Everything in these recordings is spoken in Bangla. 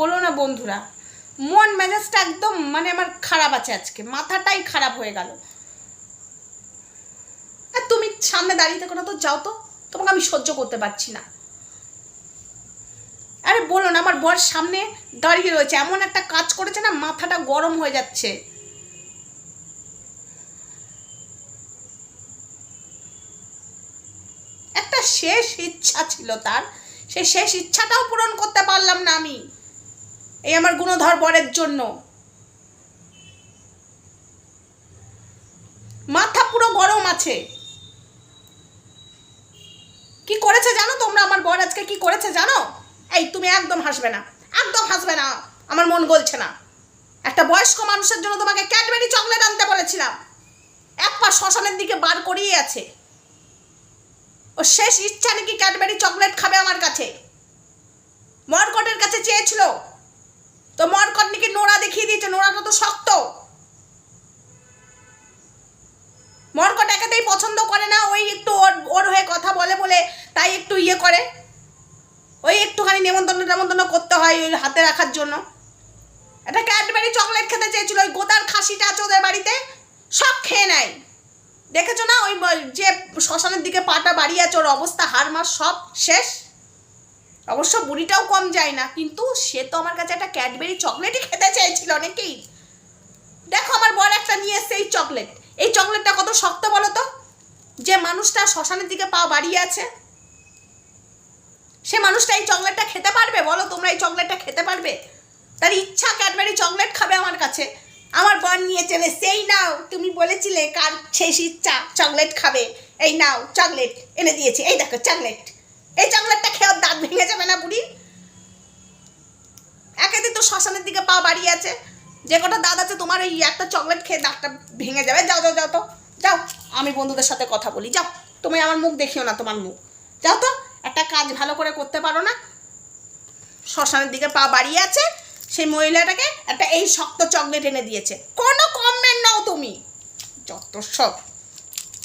বলো না বন্ধুরা, মন মেজাজটা একদম মানে আমার খারাপ আছে আজকে, মাথাটাই খারাপ হয়ে গেল। আর তুমি সামনে দাঁড়িয়ে থেকো না তো, যাও তো, তোমাকে আমি সহ্য করতে পারছি না। আরে বলো না, আমার বর সামনে দাঁড়িয়ে রয়েছে, এমন একটা কাজ করেছে না, মাথাটা গরম হয়ে যাচ্ছে। একটা শেষ ইচ্ছা ছিল তার, সেই শেষ ইচ্ছাটাও পূরণ করতে পারলাম না আমি। এই আমার গুণধর বরের জন্য। মাথা পুরো গরম আছে। কি করেছে জানো তোমরা? আমার বর আজকে কি করেছে জানো? এই, তুমি একদম হাসবে না। একদম হাসবে না। আমার মন গলছে না। একটা বয়স্ক মানুষের জন্য তোমাকে ক্যাডবেরি চকলেট আনতে বলেছিলাম। এক পা শ্মশানের দিকে বার করিয়ে আছে। ও শেষ ইচ্ছা নাকি ক্যাডবেরি চকলেট খাবে আমার কাছে? মরকটের কাছে চেয়েছিল। তো মরকট নাকি নোড়া দেখিয়ে দিয়েছে, নোড়াটা তো শক্ত। মরকট একেতেই পছন্দ করে না, ওই একটু ওর ওর হয়ে কথা বলে বলে তাই একটু ইয়ে করে। ওই একটুখানি নেমন্তন্ন টেমন্তন্ন করতে হয় ওই হাতে রাখার জন্য। একটা ক্যাডবেরি চকলেট খেতে চেয়েছিল, ওই গোদার খাসিটা আছে ওদের বাড়িতে, সব খেয়ে নেয়। দেখেছ না, ওই যে শ্মশানের দিকে পাটা বাড়িয়ে আছে, ওর অবস্থা হার মাস সব শেষ। অবশ্য বুড়িটাও কম যায় না, কিন্তু সে তো আমার কাছে একটা ক্যাডবেরি চকলেটই খেতে চেয়েছিল অনেকেই। দেখো আমার বর একটা নিয়ে এসছে এই চকলেট। এই চকলেটটা কত শক্ত বলো তো? যে মানুষটা শ্মশানের দিকে পা বাড়িয়ে আছে। সে মানুষটা এই চকলেটটা খেতে পারবে? বলো তোমরা এই চকলেটটা খেতে পারবে? তার ইচ্ছা ক্যাডবেরি চকলেট খাবে আমার কাছে। আমার বর নিয়ে চলে সেই নাও, তুমি বলেছিলে কার শেষ ইচ্ছা চকলেট খাবে। এই নাও, চকলেট এনে দিয়েছি। এই দেখো, চকলেট। এই চকলেটটা দাঁত ভেঙে যাবে না বুড়ি? একেতে তো শ্মশানের দিকে পা বাড়িয়ে আছে। যে কটা দাঁত আছে তোমার ওই একটা চকলেট খেয়ে দাঁতটা ভেঙে যাবে। যাও যাও যাও তো। যাও, আমি বন্ধুদের সাথে কথা বলি। যাও, তুমি আমার মুখ দেখিও না তোমার মুখ। যাও তো, একটা কাজ ভালো করে করতে পারো না? শ্মশানের দিকে পা বাড়িয়ে আছে, সেই মহিলাটাকে একটা এই শক্ত চকলেট এনে দিয়েছে। কোনো কমেন্ট নাও তুমি। যত সব।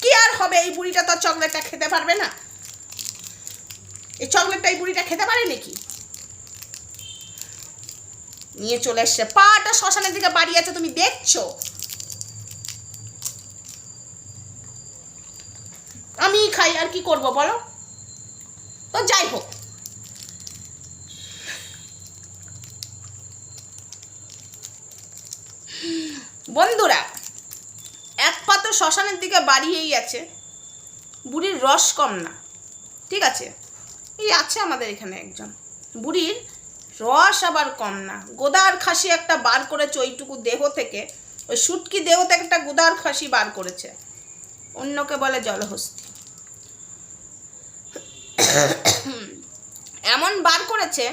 কি আর হবে, এই বুড়িটা তো চকলেটটা খেতে পারবে না। এই চকলেটটা এই বুড়িটা খেতে পারে নাকি? নিয়ে চলে এসছে পাটা শ্মশানের দিকে বাড়িয়ে আছে, তুমি দেখছ? আমি খাই, আর কি করব বলো? তো যাই হোক। বন্ধুরা, এক পা তো শ্মশানের দিকে বাড়িয়েই আছে। বুড়ির রস কম না। ঠিক আছে? এই আছে আমাদের এখানে একজন। বুড়ির রস আবার কম না। গোদার খাসি একটা বার করেছে ওইটুকু দেহ থেকে। ওই সুটকি দেহ থেকে একটা গোদার খাসি বার করেছে। অন্যকে বলে জলহস্তি। এমন বার করেছে,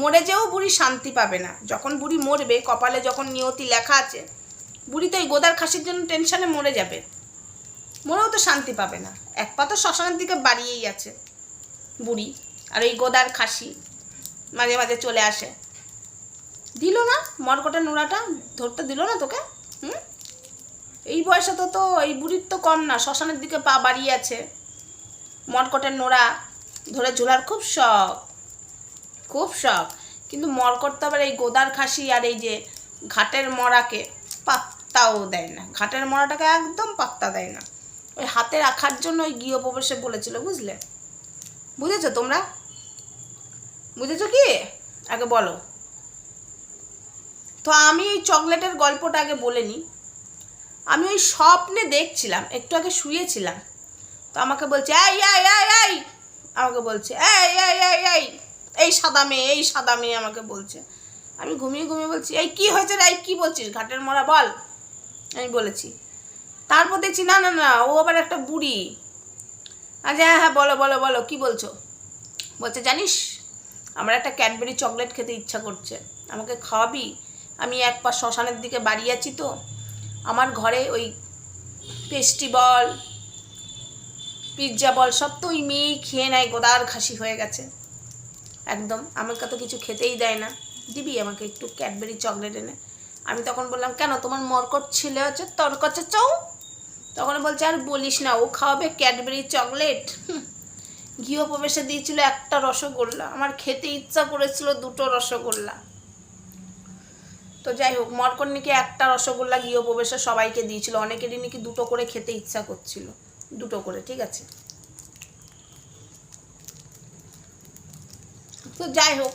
মরে যেও বুড়ি শান্তি পাবে না। যখন বুড়ি মরবে, কপালে যখন নিয়তি লেখা আছে, বুড়ি তো এই গোদার খাসির জন্য টেনশনে মরে যাবে। মরেও তো শান্তি পাবে না। এক পা তো শ্মশানের দিকে বাড়িয়েই আছে। বুড়ি আর এই গোদার খাসি মাঝে মাঝে চলে আসে। দিল না মরকটের নোড়াটা, ধরতে দিল না তোকে? হুম? এই বয়সে তো তো এই বুড়ির তো কম না, শ্মশানের দিকে পা বাড়িয়ে আছে। মরকটের নোড়া ধরে ঝোলার খুব শখ খুব শখ। কিন্তু মরকট তো আবার এই গোদার খাসি আর এই যে ঘাটের মরাকে পাত্তাও দেয় না। ঘাটের মরাটাকে একদম পাত্তা দেয় না। ওই হাতে রাখার জন্য ওই গৃহপ্রবেশে বলেছিল, বুঝলে? বুঝেছ তোমরা? বুঝেছ কি? আগে বলো। তো আমি এই চকলেটের গল্পটা আগে বলে নিই। আমি ওই স্বপ্নে দেখছিলাম, একটু আগে শুয়েছিলাম। তো আমাকে বলছে, এই এই এই এই! আমাকে বলছে, এই এই এই এই! এই সাদা মেয়ে, এই সাদা মেয়ে, আমাকে বলছে। আমি ঘুমিয়ে ঘুমিয়ে বলছি, এই, কি হয়েছে রে? কি বলছিস? ঘাটের মরা বল? আমি বলেছি। তারপর দেখছি, না না না, ও আবার একটা বুড়ি। আচ্ছা হ্যাঁ হ্যাঁ বলো বলো বলো, কি বলছো? বলছে, জানিস, আমার একটা ক্যাডবেরি চকলেট খেতে ইচ্ছা করছে। আমাকে খাওয়াবি? আমি এক পা শ্মশানের দিকে বাড়ি আছি তো। আমার ঘরে ওই পেস্টি বল, পিৎজা বল, সব তো ওই মেয়েই খেয়ে নেয়, গোদার খাসি হয়ে গেছে। একদম, আমাকে তো কিছু খেতেই দেয় না। দিবি আমাকে একটু ক্যাডবেরি চকলেট এনে? আমি তখন বললাম, কেন? তোমার মরকট ছেলে হচ্ছে তোর কাছে চাও তখন বলছে, আর বলিস না, ও খাওয়াবে ক্যাডবেরি চকলেট। গৃহপ্রবেশে দিয়েছিল একটা রসগোল্লা। আমার খেতে ইচ্ছা করেছিল দুটো রসগোল্লা। তো যাই হোক মরকন্নিকে একটা রসগোল্লা গৃহপ্রবেশে সবাইকে দিয়েছিল। অনেকেরই নাকি দুটো করে খেতে ইচ্ছা করছিল। দুটো করে, ঠিক আছে? তো যাই হোক,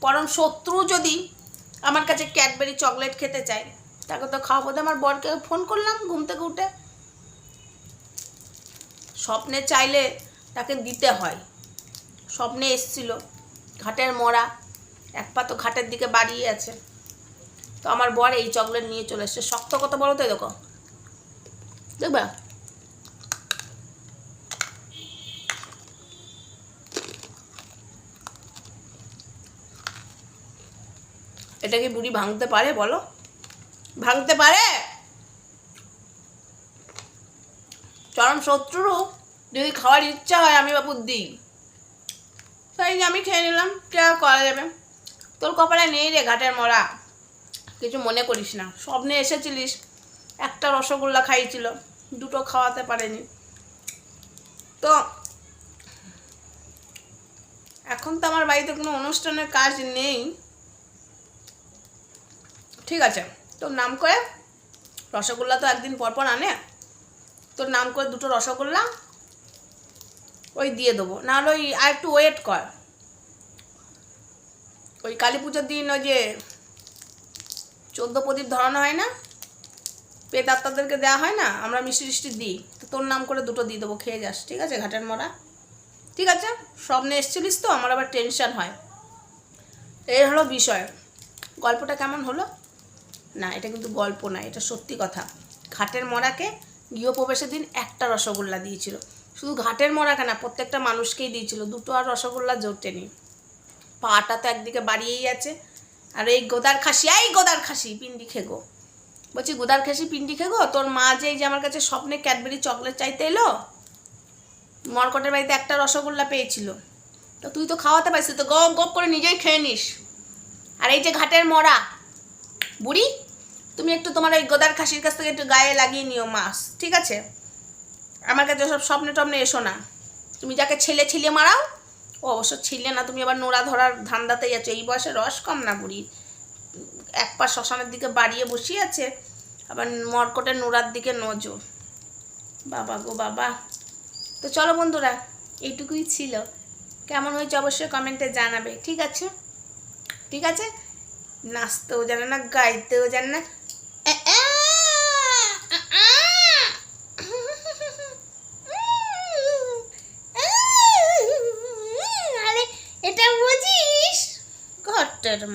পরম শত্রু যদি আমার কাছে ক্যাডবেরি চকলেট খেতে চায়, তাকে তো খাওয়াবো। আমার বরকে ফোন করলাম ঘুম থেকে উঠে। স্বপ্নে চাইলে তাকে দিতে হয়। স্বপ্নে এসছিল, ঘাটের মরা, এক পা তো ঘাটের দিকে বাড়িয়ে আছে। তো আমার বর এই চকলেট নিয়ে চলে এসছে। শক্ত কত বলো তো দেখো। দেখবা? এটা কি বুড়ি ভাঙতে পারে বলো? ভাঙতে পারে? চরম শত্রু যদি খাওয়ার ইচ্ছা হয় আমি বাবু দিই। তাই আমি খেয়ে নিলাম, কে আর করা যাবে? তোর কপালে নেই রে ঘাটের মরা। কিছু মনে করিস না, স্বপ্নে এসেছিলিস, একটা রসগোল্লা খাইছিল, দুটো খাওয়াতে পারেনি। তো এখন তো আমার বাড়িতে কোনো অনুষ্ঠানের কাজ নেই। ঠিক আছে, তোর নাম করে রসগোল্লা তো একদিন পর পর আনে। তোর নাম করে দুটো রসগোল্লা, ওই দিয়ে দেবো। নাহলে ওই আর একটু ওয়েট কর। ওই কালী পুজোর দিন ওই যে চোদ্দ প্রদীপ ধরানো হয় না? পেট আত্মাদেরকে দেওয়া হয় না? আমরা মিষ্টি টিষ্টি দিই। তো তোর নাম করে দুটো দিয়ে দেবো, খেয়ে যাস, ঠিক আছে? ঘাটের মরা। ঠিক আছে? স্বপ্নে এসছিলিস তো? আমার আবার টেনশন হয়। এই হলো বিষয়। গল্পটা কেমন হলো? না, এটা কিন্তু গল্প না এটা সত্যি কথা। ঘাটের মরাকে গৃহপ্রবেশের দিন একটা রসগোল্লা দিয়েছিল। শুধু ঘাটের মরাকে কেনা, প্রত্যেকটা মানুষকেই দিয়েছিল। দুটো আর রসগোল্লা জোটেনি পাটা তো একদিকে বাড়িয়েই আছে। আর এই গোদার খাসি, এই গোদার খাসি, পিন্ডি খেগো। বলছি, গোদার খাসি, পিন্ডি খেগো? তোর মা যে এই যে আমার কাছে স্বপ্নে ক্যাডবেরি চকলেট চাইতে এলো, মরকটের বাড়িতে একটা রসগোল্লা পেয়েছিল। তো তুই তো খাওয়াতে পারছিস তো গপ গপ করে নিজেই খেয়ে নিস। আর এই যে ঘাটের মরা, বুড়ি তুমি একটু তোমার ওই গোদার খাসির কাছ থেকে একটু গায়ে লাগিয়ে নিও মাছ ঠিক আছে? আমার কাছে সব স্বপ্নে টপ্নে এসো না। তুমি যাকে ছেলে ছিলে মারাও, ও অবশ্য ছিলে না, তুমি আবার নোড়া ধরার ধান্দাতেই যাচ্ছ এই বয়সে রস কম না বুড়ি। এক পা শ্মশানের দিকে বাড়িয়ে বসিয়ে আছে, আবার মরকটের নোড়ার দিকে নজর। বাবা গো বাবা। তো চলো বন্ধুরা, এইটুকুই ছিল। কেমন হয়েছে অবশ্যই কমেন্টে জানাবে, ঠিক আছে? ঠিক আছে? নাচতেও জানে না, গাইতেও জানে না আরে